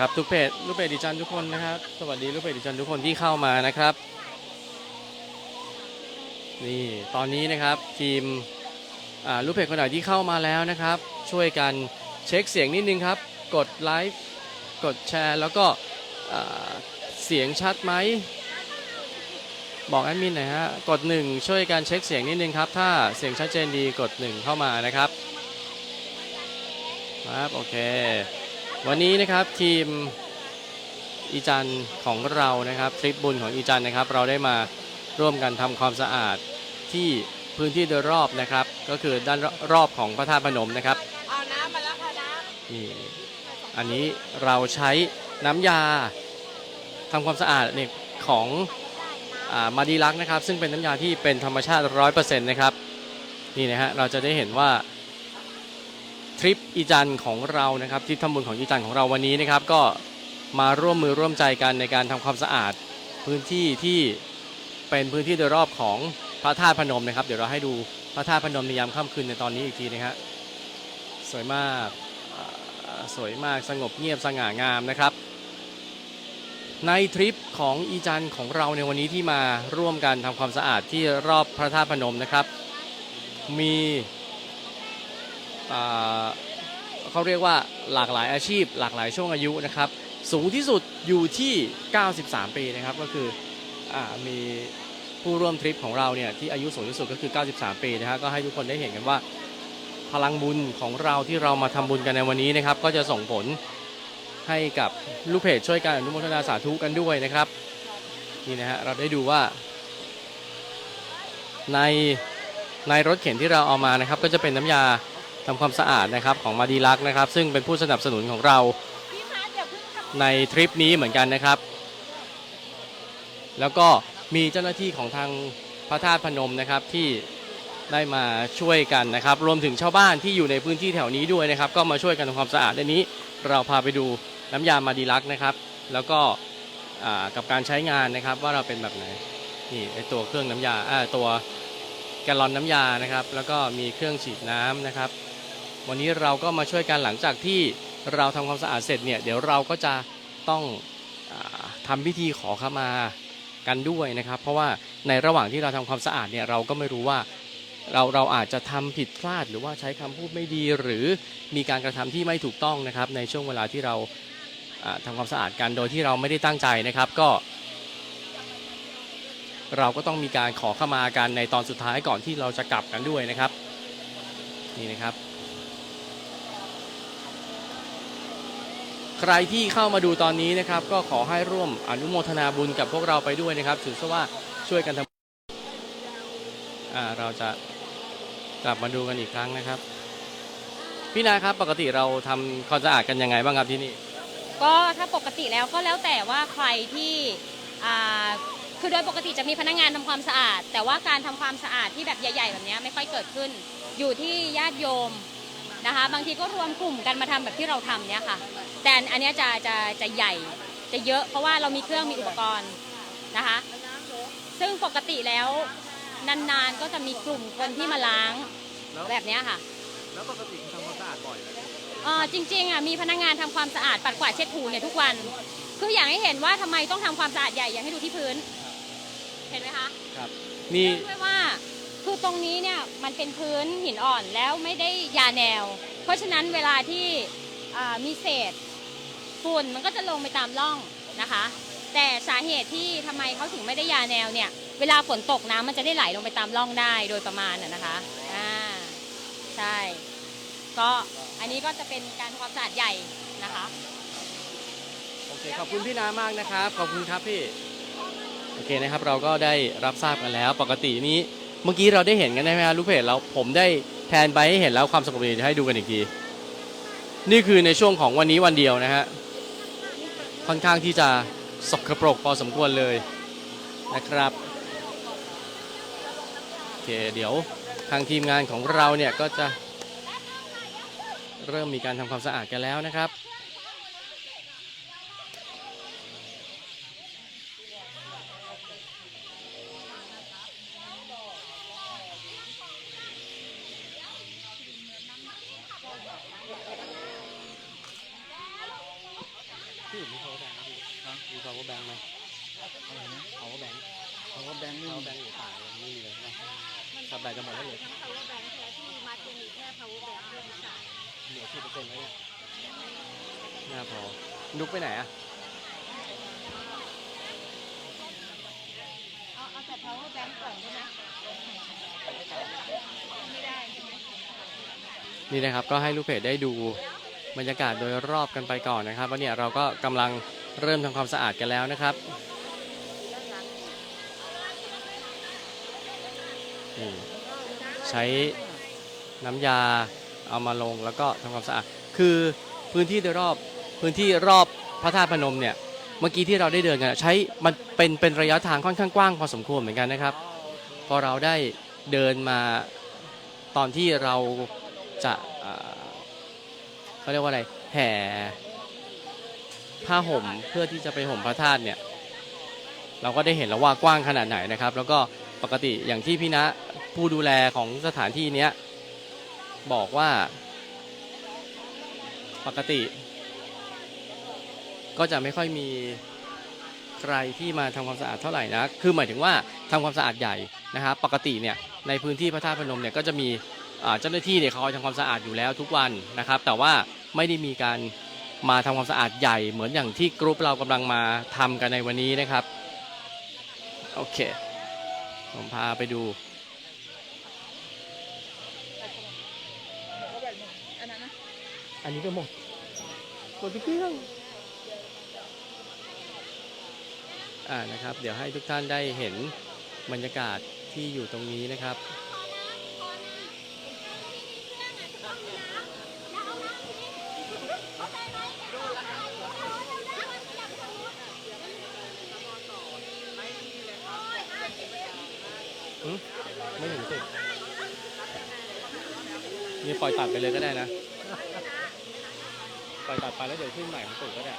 ครับทุกเพจลูกเพจดิจันทุกคนนะครับ สวัสดีลูกเพจดิจันทุกคนที่เข้ามานะครับ นี่ตอนนี้นะครับทีมอ่าลูกเพจคนไหนที่เข้ามาแล้วนะครับ ช่วยกันเช็คเสียงนิดนึงครับ กดไลค์กดแชร์แล้วก็เสียงชัดไหมบอกแอดมินหน่อยฮะกดหนึ่งช่วยกันเช็คเสียงนิดนึงครับ ถ้าเสียงชัดเจนดีกดหนึ่งเข้ามานะครับ ครับ โอเค วันนี้นะครับทีมอีจันของเรานะครับทริปบุญของอีจันนะครับ เราได้มาร่วมกันทำความสะอาดที่พื้นที่โดยรอบนะครับ ก็คือด้านรอบของพระธาตุพนมนะครับเอาน้ำมาแล้วค่ะน้ำนี่อันนี้เราใช้น้ำยาทำความสะอาดเนี่ยของอามาดีลักษ์นะครับ ซึ่งเป็นน้ำยาที่เป็นธรรมชาติ 100%นะครับนี่นะฮะเราจะได้เห็นว่า ทริปอีจันของเรานะครับทริปทำบุญของอีจันของเราวันนี้นะครับ ก็มาร่วมมือร่วมใจกันในการทำความสะอาดพื้นที่ที่เป็นพื้นที่โดยรอบของพระธาตุพนมนะครับ เดี๋ยวเราให้ดูพระธาตุพนมในยามค่ำคืนในตอนนี้อีกทีนะฮะสวยมากสวยมากสงบเงียบสง่างามนะครับ ในทริปของอีจันของเราในวันนี้ที่มาร่วมกันทำความสะอาดที่รอบพระธาตุพนมนะครับ มี เขาเรียกว่าหลากหลายอาชีพ หลากหลายช่วงอายุนะครับ สูงที่สุดอยู่ที่ 93 ปีนะครับก็คืออมีผู้ร่วมทริปของเราเนี่ยที่อายุสูงที่สุดก็คือ 93 ปีนะฮะก็ให้ทุกคนได้เห็นกันว่า พลังบุญของเราที่เรามาทำบุญกันในวันนี้นะครับ ก็จะส่งผลให้กับลูกเพจช่วยกันอนุโมทนาสาธุกันด้วยนะครับนี่นะฮะเราได้ดูว่า ในในรถเข็นที่เราเอามานะครับ ก็จะเป็นน้ำยา ทำความสะอาดนะครับของมาดีลักนะครับ ซึ่งเป็นผู้สนับสนุนของเราในทริปนี้เหมือนกันนะครับ แล้วก็มีเจ้าหน้าที่ของทางพระธาตุพนมนะครับที่ได้มาช่วยกันนะครับ รวมถึงชาวบ้านที่อยู่ในพื้นที่แถวนี้ด้วยนะครับ ก็มาช่วยกันทำความสะอาดในนี้ เราพาไปดูน้ำยามาดีลักนะครับ แล้วก็กับการใช้งานนะครับว่าเราเป็นแบบไหนนี่ไอตัวเครื่องน้ำยาอ่าตัวแกลลอนน้ำยานะครับ แล้วก็มีเครื่องฉีดน้ำนะครับ วันนี้เราก็มาช่วยกันหลังจากที่เราทำความสะอาดเสร็จเนี่ยเดี๋ยวเราก็จะต้องอาทำพิธีขอขมากันด้วยนะครับ เพราะว่าในระหว่างที่เราทำความสะอาดเนี่ยเราก็ไม่รู้ว่าเราเราอาจจะทำผิดพลาดหรือว่าใช้คำพูดไม่ดี หรือมีการกระทำที่ไม่ถูกต้องนะครับ ในช่วงเวลาที่เราอ่าทำความสะอาดกันโดยที่เราไม่ได้ตั้งใจนะครับก็ เราก็ต้องมีการขอขมากันในตอนสุดท้ายก่อนที่เราจะกลับกันด้วยนะครับ นี่นะครับ ใครที่เข้ามาดูตอนนี้นะครับ ก็ขอให้ร่วมอนุโมทนาบุญกับพวกเราไปด้วยนะครับ ถือซะว่าช่วยกันทำเราจะกลับมาดูกันอีกครั้งนะครับ พี่นาครับปกติเราทำความสะอาดกันยังไงบ้างครับที่นี่ ก็ถ้าปกติแล้วก็แล้วแต่ว่าใครที่คือโดยปกติจะมีพนักงานทำความสะอาด แต่ว่าการทำความสะอาดที่แบบใหญ่ ๆ แบบนี้ไม่ค่อยเกิดขึ้น อยู่ที่ญาติโยม นะคะ บางทีก็รวมกลุ่มกันมาทำแบบที่เราทำเนี้ยค่ะ แต่อันเนี้ยจะจะจะใหญ่จะเยอะเพราะว่าเรามีเครื่องมีอุปกรณ์นะคะ ซึ่งปกติแล้วนานๆก็จะมีกลุ่มคนที่มาล้างแล้วแบบเนี้ยค่ะ แล้วปกติทำความสะอาดบ่อยไหมเออจริงๆอะมีพนักงานทำความสะอาดปัดกวาดเช็ดถูเนี่ยทุกวัน คืออยากให้เห็นว่าทำไมต้องทำความสะอาดใหญ่อยากให้ดูที่พื้น เห็นไหมคะ ครับนี่เนื่องด้วยว่า คือตรงนี้เนี่ยมันเป็นพื้นหินอ่อนแล้วไม่ได้ยาแนว เพราะฉะนั้นเวลาที่มีเศษฝุ่นมันก็จะลงไปตามร่องนะคะ แต่สาเหตุที่ทำไมเขาถึงไม่ได้ยาแนวเนี่ยเวลาฝนตกน้ำมันจะได้ไหลลงไปตามร่องได้โดยประมาณน่ะนะคะอ่าใช่ ก็อันนี้ก็จะเป็นการความสะอาดใหญ่นะคะโอเคขอบคุณพี่นามากนะครับ ขอบคุณครับพี่โอเคนะครับเราก็ได้รับทราบกันแล้ว ปกตินี้ เมื่อกี้เราได้เห็นกันใช่ไหมครับลูกเพจเราผมได้แทนไปให้เห็นแล้วความสงบดีให้ดูกันอีกทีนี่คือในช่วงของวันนี้วันเดียวนะฮะค่อนข้างที่จะสกปรกพอสมควรเลยนะครับโอเคเดี๋ยวทางทีมงานของเราเนี่ยก็จะเริ่มมีการทำความสะอาดกันแล้วนะครับ พี่ผมมี power bank ไหมพี่มี power bank ไหมอะไรนะ power bank เขาก็แบงค์นี่ power bank อยู่สายเลยไม่มีเลยใช่ไหมสับแบตจะหมดแล้วเหลยทั้ง power bank และที่มัดจะมีแค่ power bank ด้วยนะคะเหลือสิบเปอร์เซ็นต์แล้วเนี่ยน่าพอนุกไปไหนอะเอาเอาแต่ power bank ก่อนได้ไหมไม่ได้ใช่ไหม นี่นะครับก็ให้ลูกเพจได้ดู บรรยากาศโดยรอบกันไปก่อนนะครับว่าเนี่ยเราก็กำลังเริ่มทำความสะอาดกันแล้วนะครับใช้น้ำยาเอามาลงแล้วก็ทำความสะอาด คือพื้นที่โดยรอบพื้นที่รอบพระธาตุพนมเนี่ยเมื่อกี้ที่เราได้เดินกันใช้มันเป็นเป็นระยะทางค่อนข้างกว้างพอสมควรเหมือนกันนะครับ พอเราได้เดินมาตอนที่เราจะ เขาเรียกว่าอะไร แห่ผ้าห่มเพื่อที่จะไปห่มพระธาตุเนี่ย เราก็ได้เห็นแล้วว่ากว้างขนาดไหนนะครับ แล้วก็ปกติอย่างที่พี่ณผู้ดูแลของสถานที่เนี้ยบอกว่า ปกติ ก็จะไม่ค่อยมีใครที่มาทำความสะอาดเท่าไหร่นะ คือหมายถึงว่าทำความสะอาดใหญ่นะครับ ปกติเนี่ยในพื้นที่พระธาตุพนมเนี่ยก็จะมีเจ้าหน้าที่เนี่ยคอยทำความสะอาดอยู่แล้วทุกวันนะครับ แต่ว่า ไม่ได้มีการมาทำความสะอาดใหญ่เหมือนอย่างที่กรุ๊ปเรากำลังมาทำกันในวันนี้นะครับ โอเค ผมพาไปดูอันนั้นนะอันนี้ก็หมดหมดทุกเครื่องอ่านะครับ เดี๋ยวให้ทุกท่านได้เห็นบรรยากาศที่อยู่ตรงนี้นะครับ ไม่ถึงสิบนี่ปล่อยตัดไปเลยก็ได้นะ ปล่อยตัดไปแล้วเดี๋ยวขึ้นใหม่ของตู่ก็ได้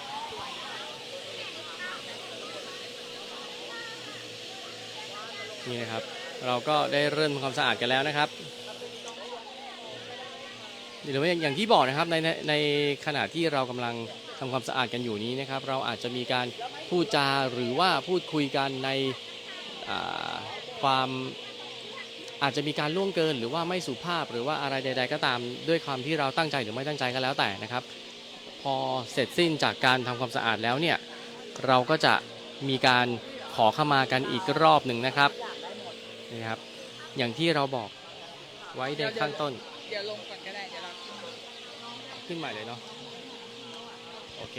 นี่นะครับ เราก็ได้เริ่มทำความสะอาดกันแล้วนะครับหรือว่าอย่างที่บอกนะครับในในในขณะที่เรากำลังทำความสะอาดกันอยู่นี้นะครับ เราอาจจะมีการพูดจาหรือว่าพูดคุยกันใน ความอาจจะมีการล่วงเกิน หรือว่าไม่สุภาพหรือว่าอะไรใด ๆ ก็ตามด้วยความที่เราตั้งใจหรือไม่ตั้งใจก็แล้วแต่นะครับ พอเสร็จสิ้นจากการทำความสะอาดแล้วเนี่ยเราก็จะมีการขอขมากันอีกรอบหนึ่งนะครับนี่ครับ อย่างที่เราบอกไว้ในข้างต้น เดี๋ยวลงก่อนก็ได้เดี๋ยวเราขึ้นใหม่เลยเนาะโอเค